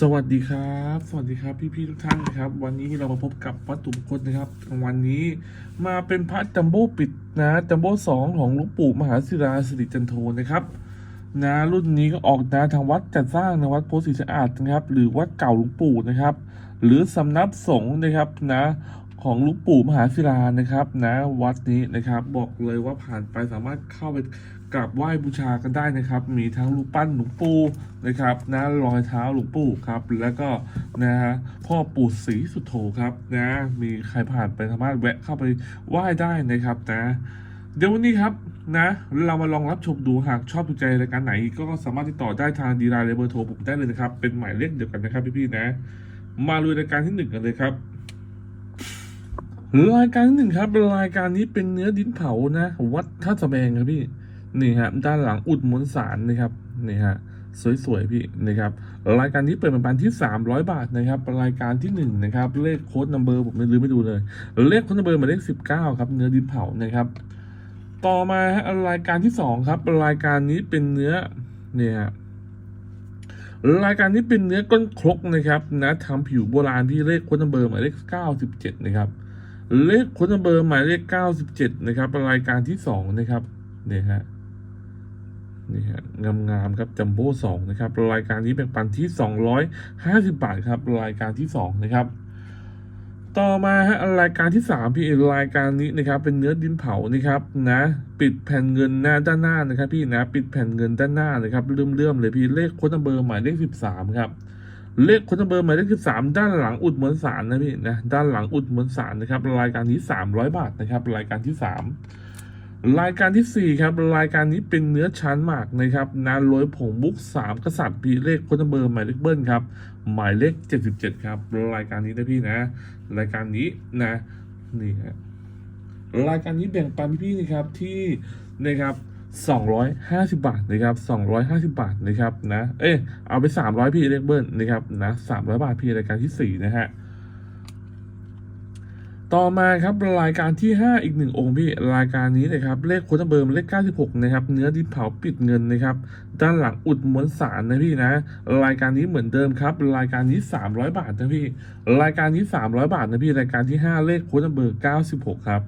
สวัสดีครับ สวัสดีครับพี่ๆทุกท่านนะครับ วันนี้เรามาพบกับวัตถุมงคลนะครับ วันนี้มาเป็นพระจัมโบ้ปิดนะจัมโบ้สองของหลวงปู่มหาศิราสิริจันโทนะครับนะรุ่นนี้ก็ออกนะทางวัดจัดสร้างนะวัดโพธิสะอาดนะครับ หรือวัดเก่าหลวงปู่นะครับ หรือสำนักสงฆ์นะครับนะ ของลวงปู่มหาศิลานะครับนะวัดนี้นะครับ บอกเลยว่าผ่านไปสามารถเข้าไปกราบไหว้บูชากันได้นะครับ มีทั้งรูปปั้นหลวงปู่นะครับนะรอยเท้าหลวงปู่ครับ แล้วก็นะฮะพ่อปู่ศรีสุโธครับนะมีใครผ่านไปสามารถแวะเข้าไปไหว้ได้นะครับนะเดี๋ยววันนี้ครับนะเรามาลองรับชมดูหากชอบถูกใจรายการไหน ก็สามารถติดต่อได้ทางดีไลน์แลเบอร์โทรผมได้เลยนะครับ เป็นหมายเลขเดียวกันนะครับพี่ๆนะ มาลุยรายการที่หนึ่งกันเลยครับ รายการที่หนึ่งครับรายการนี้เป็นเนื้อดินเผานะ วัดท่าสะแบงครับพี่นี่ฮะด้านหลังอุดมนสารนะครับนี่ฮะสวยๆพี่นะครับรายการนี้เปิดเป็นปันที่ 300 บาทนะครับรายการที่หนึ่งนะครับเลขโค้ดนัมเบอร์ผมไม่ลืมไม่ดูเลย เลขโค้ดนัมเบอร์หมายเลข19 ครับ เนื้อดินเผานะครับ ต่อมารายการที่สองครับ รายการนี้เป็นเนื้อเนี่ยรายการนี้เป็นเนื้อก้นครกนะครับนะทำผิวโบราณที่เลขโค้ดนัมเบอร์หมายเลข97นะครับ เลขค้นัมเบอร์หมายเลข97นะครับรายการที่สองนะครับเนี่ยฮะนี่ฮะงามๆครับจัมโบ้สองนะครับรายการนี้แบ่งปันที่250บาทครับรายการที่สองนะครับต่อมาฮะรายการที่สามพี่รายการนี้นะครับ เป็นเนื้อดินเผานะครับนะ ปิดแผ่นเงินหน้าด้านหน้านะครับ พี่นะ ปิดแผ่นเงินด้านหน้านะครับเลื่อมเลื่อมๆเลยพี่เลขค้ดนัมเบอร์หมายเลขสิบสามครับ เลขคนัมเบอร์หมายเลขสิบสามด้านหลังอุดเหมวลสารนะพี่นะด้านหลังอุดเหมวลสารนะครับ รายการนี้สามร้อยบาทนะครับ รายการที่สามรายการที่สี่ครับรายการนี้เป็นเนื้อชั้นหมากนะครับนานโรยผงมุกสามกษัตริย์พี่เลขคนัมเบอร์หมายเลขเบิ้ลครับหมายเลขเจ็ดสิบเจ็ดครับ รายการนี้นะพี่นะ รายการนี้นะนี่ฮะรายการนี้แบ่งปันพี่นะครับที่นะครับ 250 บาทนะครับ 250 บาทนะครับนะ เอ๊ะเอาไป 300 พี่เล็กเบิ้ลนะครับนะ300 บาทพี่รายการที่ 4 นะฮะ ต่อมาครับรายการที่ 5 อีกหนึ่งองค์พี่รายการนี้นะครับ เลขโค้ดเบอร์เลข 96 นะครับ เนื้อดินเผาปิดเงินนะครับ ด้านหลังอุดม้วนสารนะพี่นะ รายการนี้เหมือนเดิมครับ รายการนี้ 300 บาทนะพี่ รายการนี้ 300 บาทนะพี่ รายการที่ 5 เลขโค้ดเบอร์96 ครับ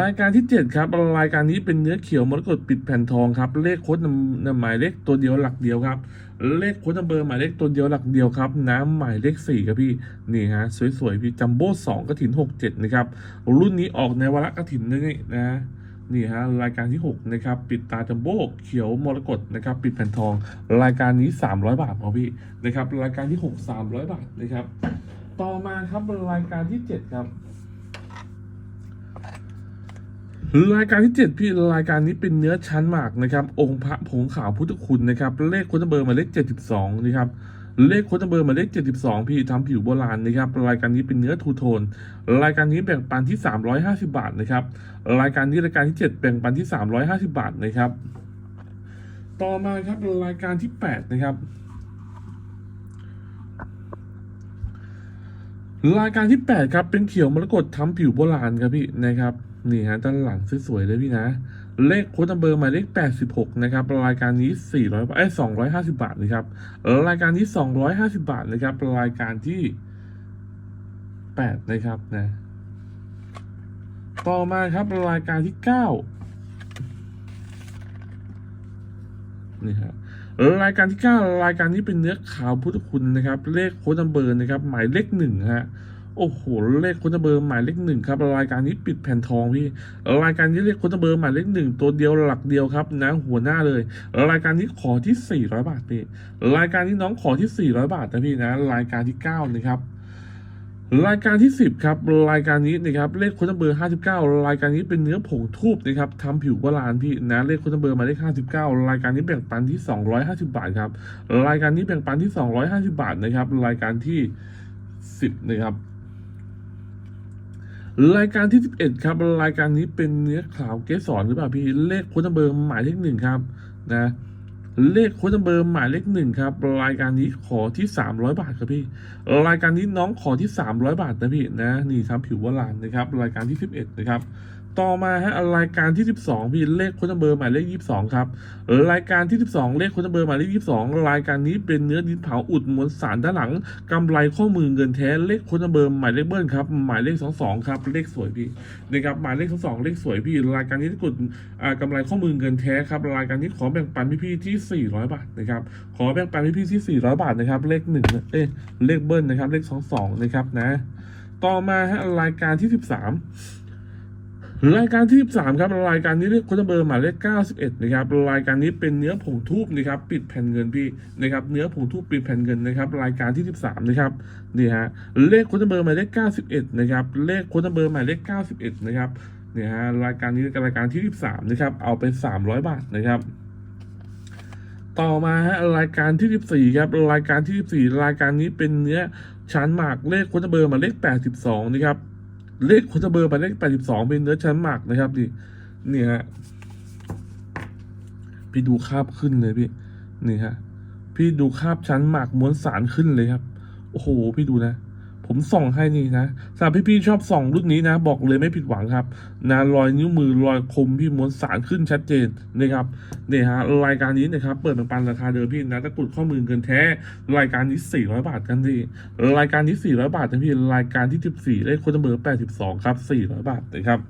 รายการที่ 7 ครับรายการนี้เป็นเนื้อเขียวมรกตปิดแผ่นทองครับ เลขโค้ดนำหมายเลขตัวเดียวหลักเดียวครับ เลขโค้ดเบอร์หมายเลขตัวเดียวหลักเดียวครับ น้ำหมายเลขสีครับพี่นี่ฮะสวยๆพี่จัมโบ้สองกระถินหกเจ็ดนะครับรุ่นนี้ออกในวาระกระถินนนี่นะนี่ฮะรายการที่ 6 นะครับ ปิดตาจัมโบ้เขียวมรกตนะครับ ปิดแผ่นทอง รายการนี้ 300 บาทครับพี่นะครับ รายการที่ 6 300 บาทนะครับ ต่อมาครับรายการที่ 7 ครับ รายการที่ 7 พี่รายการนี้เป็นเนื้อชั้นหมากนะครับ องค์พระผงขาวพุทธคุณนะครับ เลขค้ดเบอร์มาเลข 72นะครับเลขค้ดเบอร์มาเลข 72 พี่ทำผิวโบราณนะครับ รายการนี้เป็นเนื้อทูโทน รายการนี้แบ่งปันที่ 350 บาทนะครับ รายการนี้รายการที่ 7 แบ่งปันที่ 350 บาทนะครับ ต่อมาครับรายการที่ 8 นะครับรายการที่ 8 ครับ เป็นเขียวมรกตทำผิวโบราณครับพี่นะครับ นี่ฮะด้านหลังสวยๆเลยพี่นะ เลขโค้ดนัมเบอร์หมายเลข 86 นะครับ รายการนี้ 400บาทเอ้ย250 บาทนะครับ รายการนี้ 250 บาทนะครับ รายการที่ 8 นะครับนะ ต่อมาครับรายการที่ 9 นี่ฮะรายการที่ 9 รายการนี้เป็นเนื้อขาวพุทธคุณนะครับ เลขโค้ดนัมเบอร์นะครับ หมายเลขหนึ่งฮะ โอ้โห เลขค้ดนัมเบอร์หมายเลขหนึ่งครับรายการนี้ปิดแผ่นทองพี่รายการนี้เลขค้ดนัมเบอร์หมายเลขหนึ่งตัวเดียวหลักเดียวครับนะหัวหน้าเลย รายการนี้ขอที่ 400 บาทพี่รายการนี้น้องขอที่ 400 บาทนะพี่นะรายการที่9นะครับรายการที่ 10ครับรายการนี้นะครับเลขค้ดเบอร์ 59 รายการนี้เป็นเนื้อผงทูบนะครับทำผิวโบราณพี่นะเลขค้ดเบอร์หมายเลข59 รายการนี้แบ่งปันที่ 250 บาทครับรายการนี้แบ่งปันที่ 250 บาทนะครับรายการที่ 10นะครับ รายการที่ 11 ครับ รายการนี้เป็นเนื้อขาวเกสอนหรือเปล่าพี่เลขโค้ดเบอร์หมายเลขหนึ่งครับนะเลขโค้ดเบอร์หมายเลขหนึ่งครับ รายการนี้ขอที่ 300 บาทครับพี่ รายการนี้น้องขอที่ 300 บาทนะพี่นะนี่ทำผิวโบรานนะครับ รายการที่ 11 นะครับ ต่อมาฮะรายการที่ 12พี่เลขค้ดเบอร์หมายเลข 22 ครับ รายการที่ 12 เลขค้ดเบอร์หมายเลข 22 รายการนี้เป็นเนื้อดินเผาอุดมวลสารด้านหลังกำไรข้อมือเงินแท้เลขค้ดเบอร์หมายเลขเบิ้ลครับหมายเลข 22 ครับเลขสวยพี่นะครับหมายเลข 22 เลขสวยพี่ รายการนี้ที่กดอ่ากำไรข้อมือเงินแท้ครับรายการนี้ขอแบ่งปันพี่ๆที่ 400 บาทนะครับขอแบ่งปันพี่ๆที่ 400 บาทนะครับเลขหนึ่งเอ้ยเลขเบิ้ลนะครับเลข 22 นะครับนะ ต่อมาฮะรายการที่ 13 รายการที่ 13 ครับรายการนี้เรียกโค้ดเบอร์หมายเลข 91 นะครับรายการนี้เป็นเนื้อผงทูบนะครับปิดแผ่นเงินพี่นะครับเนื้อผงทูบปิดแผ่นเงินนะครับรายการที่ 13 นะครับนี่ฮะเลขโค้ดเบอร์หมายเลข 91 นะครับเลขโค้ดเบอร์หมายเลข 91 นะครับเนี่ยฮะรายการนี้รายการที่ 13 นะครับเอาไป 300 บาทนะครับต่อมาฮะรายการที่ 14 ครับรายการที่ 14 รายการนี้เป็นเนื้อชั้นหมากเลขโค้ดเบอร์หมายเลข 82 นะครับ เลขโค้ดเบอร์ไปเลข82เป็นเนื้อชั้นหมากนะครับดินี่ฮะพี่ดูคาบขึ้นเลยพี่นี่ฮะพี่ดูคาบชั้นหมากม้วนสารขึ้นเลยครับ โอ้โห พี่ดูนะ ผมส่องให้นี่นะสำหรับพี่ๆชอบส่องรุ่นนี้นะ บอกเลยไม่ผิดหวังครับนะรอยนิ้วมือรอยคมพี่ม้วนสารขึ้นชัดเจนนะครับเนี่ยฮะรายการนี้นะครับเปิดเป็นปันราคาเดิมพี่นะตะกุดข้อมือเกินแท้ รายการนี้ 400 บาทกันพี่รายการนี้ 400 บาทนะพี่รายการที่ 14เลขค้ดเบอร์82 ครับ 400 บาทนะครับ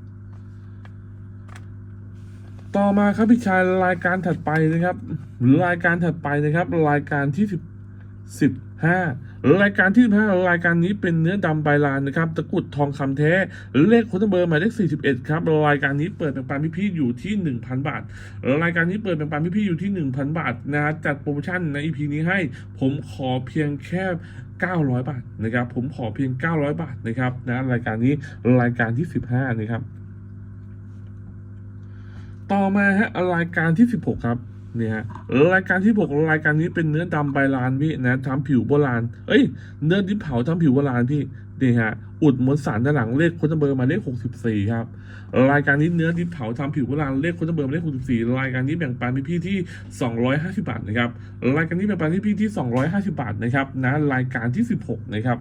ต่อมาครับพี่ชายรายการถัดไปนะครับ รายการถัดไปนะครับ รายการที่10 5รายการที่5รายการนี้เป็นเนื้อดำใบลานนะครับตะกุดทองคำแท้ เลขค้ดเบอร์หมายเลข41 ครับ รายการนี้เปิดเป็นปันพี่ๆอยู่ที่ 1,000 บาท รายการนี้เปิดเป็นปันพี่ๆอยู่ที่ 1,000 บาทนะจัดโปรโมชั่นใน EP นี้ให้ ผมขอเพียงแค่ 900 บาทนะครับผมขอเพียง 900 บาทนะครับนะรายการนี้รายการที่ 15 นะครับ ต่อมาฮะรายการที่ 16 ครับ นี่ยฮะรายการที่6รายการนี้เป็นเนื้อดำใบลานพี่นะทำผิวโบราณ เอ้ย เนื้อดินเผาทำผิวโบราณพี่นี่ฮะอุดมวลสารด้านหลังเลขโค้ดเบอร์มาเลข 64 ครับ รายการนี้เนื้อดินเผาทำผิวโบราณเลขโค้ดเบอร์มาเลข 64 รายการนี้แบ่งปันพี่ๆที่ 250 บาทนะครับรายการนี้แบ่งปันพี่ๆที่ 250 บาทนะครับนะรายการที่ 16 นะครับ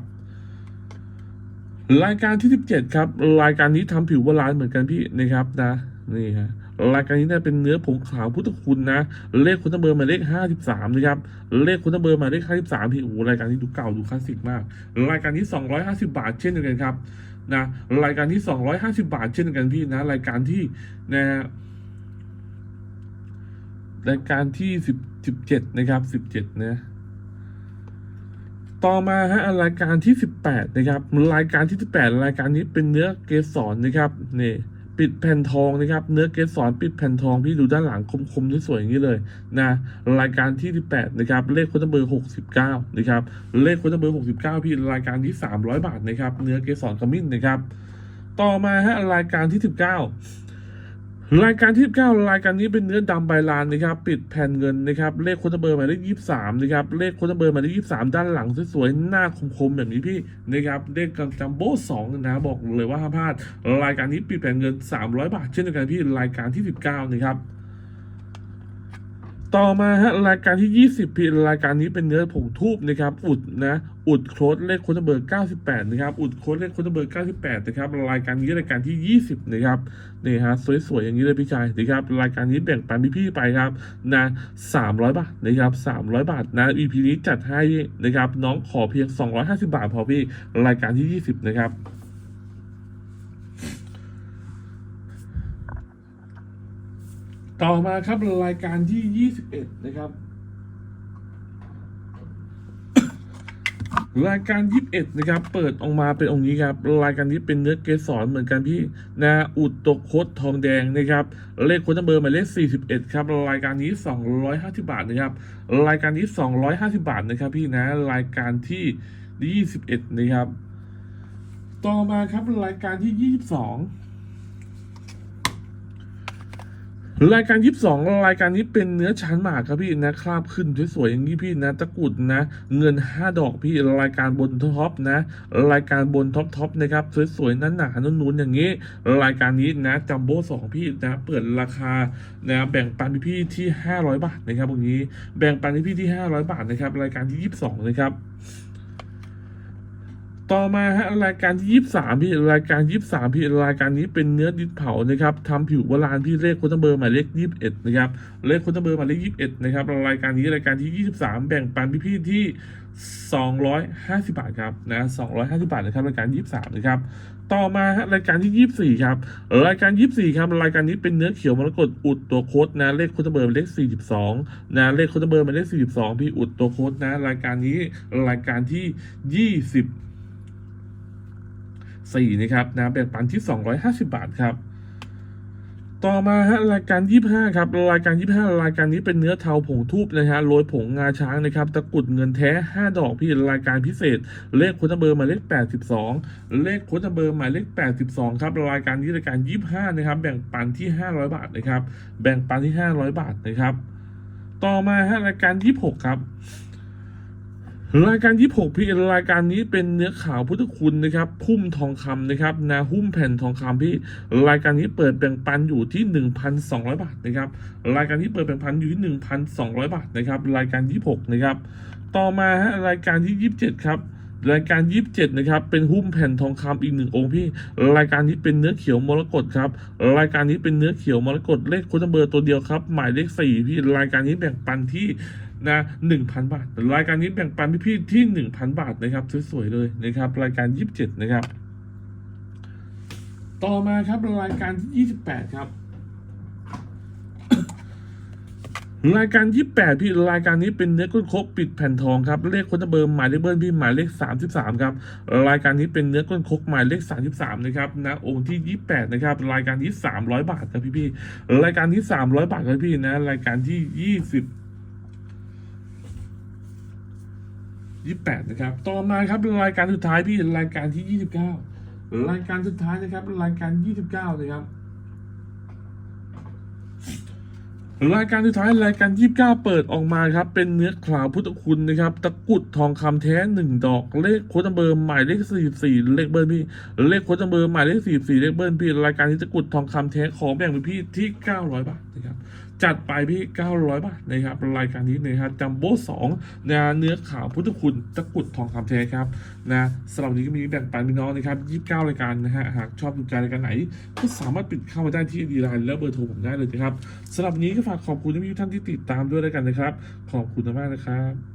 รายการที่ 17 ครับ รายการนี้ทำผิวโบราณเหมือนกันพี่นะครับนะนี่ฮะ รายการนี้เนี่ยเป็นเนื้อผงขาวพุทธคุณนะ เลขคุณตเบอร์มาเลข 53 นะครับ เลขคุณตเบอร์มาเลข 53 พี่โอ้รายการนี้ดูเก่าดูคลาสสิกมาก รายการนี้ 250 บาทเช่นเดียวกันครับนะรายการที่ 250 บาทเช่นเดียวกันพี่นะ รายการที่นะรายการที่10 17นะครับ 17นะต่อมาฮะรายการที่ 18 นะครับ รายการที่ 18 รายการนี้เป็นเนื้อเกสรนะครับนี่ ปิดแผ่นทองนะครับ เนื้อเกสรปิดแผ่นทองพี่ดูด้านหลังคมๆสวยๆอย่างนี้เลยนะรายการที่ 18 นะครับ เลขโค้ดเบอร์69 นะครับ เลขโค้ดเบอร์ 69 พี่รายการที่ 300 บาทนะครับ เนื้อเกสรขมิ้นนะครับ ต่อมาฮะรายการที่ 19 รายการที่9รายการนี้เป็นเนื้อดำใบลานนะครับปิดแผ่นเงินนะครับเลขโค้ดเบอร์หมายเลข23นะครับเลขโค้ดเบอร์หมายเลข23ด้านหลังสวยๆหน้าคมๆแบบนี้พี่นะครับเลขจัมโบ้สองนะบอกเลยว่าห้ามพลาด รายการนี้ปิดแผ่นเงิน 300 บาทเช่นเดียวกันพี่รายการที่ 19นะครับ ต่อมาฮะรายการที่ 20พี่รายการนี้เป็นเนื้อผงทูบนะครับ อุดนะอุดโค้ดเลขโค้ดเบอร์98นะครับอุดโค้ดเลขโค้ดเบอร์98นะครับรายการนี้รายการที่ 20นะครับนี่ฮะสวยๆอย่างนี้เลยพี่ชายนะครับรายการนี้แบ่งปันพี่ๆไปครับนะ300 บาทนะครับ300 บาทนะ EP นี้จัดให้นะครับน้องขอเพียง 250 บาทพอพี่รายการที่ 20 นะครับ ต่อมาครับรายการที่ 21 นะครับ รายการ 21 นะครับ เปิดออกมาเป็นองค์นี้ครับ รายการนี้เป็นเนื้อเกสรเหมือนกันพี่นะอุดตกโคดทองแดงนะครับ เลขโค้ดเบอร์หมายเลข 41 ครับ รายการนี้ 250 บาทนะครับ รายการนี้ 250 บาทนะครับพี่นะ รายการที่ 21 นะครับ ต่อมาครับรายการที่ 22 รายการ22รายการนี้เป็นเนื้อชั้นหมากครับพี่นะคราบขึ้นสวยๆอย่างนี้พี่นะ ตะกุดนะ เงิน5ดอกพี่รายการบนท็อปนะ รายการบนท็อปท็อปนะครับสวยๆนั้นหนาๆนุ่นๆอย่างนี้ รายการนี้นะจัมโบ้สองพี่นะเปิดราคานะแบ่งปันพี่ที่500บาทนะครับตรงนี้แบ่งปันพี่ที่500บาทนะครับรายการที่22นะครับ ต่อมาฮะรายการที่ยี่สามพี่รายการยี่สามพี่รายการนี้เป็นเนื้อดินเผานะครับทำผิวโบราณพี่เลขโค้ดเบอร์หมายเลขยี่สิบเอ็ดนะครับเลขโค้ดเบอร์หมายเลขยี่สิบเอ็ดนะครับรายการนี้รายการที่ยี่สิบสามแบ่งปันพี่พี่ที่สองร้อยห้าสิบาทครับนะสองร้อยห้าสิบาทนะครับรายการยี่สามนะครับต่อมาฮะรายการที่ยี่สี่ครับรายการยี่สี่ครับรายการนี้เป็นเนื้อเขียวมรกตอุดตัวโค้ดนะเลขโค้ดเบอร์หมายเลขสี่สิบสองนะเลขโค้ดเบอร์หมายเลขสี่สิบสองพี่อุดตัวโค้ดนะรายการนี้รายการที่ยี่สิบ สี่นะครับนะแบ่งปันที่ 250 บาทครับ ต่อมาฮะรายการ 25 ครับ รายการ 25 รายการนี้เป็นเนื้อเทาผงทูบนะฮะโรยผงงาช้างนะครับตะกรุดเงินแท้ 5 ดอกพี่รายการพิเศษ เลขค้ดเบอร์หมายเลข 82 เลขค้ดเบอร์หมายเลข 82 ครับ รายการนี้รายการ 25 นะครับ แบ่งปันที่ 500 บาทนะครับ แบ่งปันที่ 500 บาทนะครับ ต่อมาฮะรายการ 26 ครับ รายการ26พี่รายการนี้เป็นเนื้อขาวพุทธคุณนะครับ พุ่มทองคำนะครับ นาหุ้มแผ่นทองคำพี่ รายการนี้เปิดแบ่งปันอยู่ที่ 1,200 บาทนะครับ รายการนี้เปิดแบ่งปันอยู่ที่ 1,200 บาทนะครับ รายการ26นะครับ ต่อมาฮะรายการที่ 27 ครับรายการ 27 นะครับ เป็นหุ้มแผ่นทองคำอีกหนึ่งองค์พี่ รายการนี้เป็นเนื้อเขียวมรกตครับ รายการนี้เป็นเนื้อเขียวมรกตเลขค้ดเบอร์ตัวเดียวครับ หมายเลขสี่พี่ รายการนี้แบ่งปันที่ นะหนึ่งพันบาท รายการนี้แบ่งปันพี่ๆที่หนึ่งพันบาทนะครับ สวยๆเลยนะครับ รายการ27นะครับ ต่อมาครับรายการที่28ครับรายการ 28 พี่รายการนี้เป็นเนื้อก้นครกปิดแผ่นทองครับเลขค้ดเบอร์หมายเลขเบิ้ลพี่หมายเลข 33 ครับรายการนี้เป็นเนื้อก้นครกหมายเลข 33 นะครับนะองค์ที่ 28 นะครับรายการที่300 บาทครับพี่พี่รายการที่300 บาทครับพี่นะรายการที่ 20 28 นะครับ ต่อมาครับรายการสุดท้ายพี่รายการที่ 29 รายการสุดท้ายนะครับรายการ 29 นะครับ รายการสุดท้ายรายการ29เปิดออกมาครับเป็นเนื้อข่าวพุทธคุณนะครับตะกุดทองคำแท้หนึ่งดอกเลขโค้ดเบอร์หมายเลข44เลขเบอร์พี่เลขโค้ดเบอร์หมายเลข44เลขเบอร์พี่รายการนี้ตะกุดทองคำแท้ขอแบ่งเป็นพี่ที่900บาทนะครับจัดไปพี่900บาทนะครับรายการนี้นะครับจัมโบ้สองนะเนื้อข่าวพุทธคุณตะกุดทองคำแท้ครับนะสำหรับวันนี้ก็มีแบ่งปันพี่น้องนะครับ29รายการนะฮะหากชอบดูใจรายการไหน ก็สามารถปิดเข้ามาได้ที่ดีไลน์และเบอร์โทรผมได้เลยนะครับสำหรับนี้ก็ฝากขอบคุณทุกท่านที่ติดตามด้วยแล้วกันนะครับ ขอบคุณมากนะครับ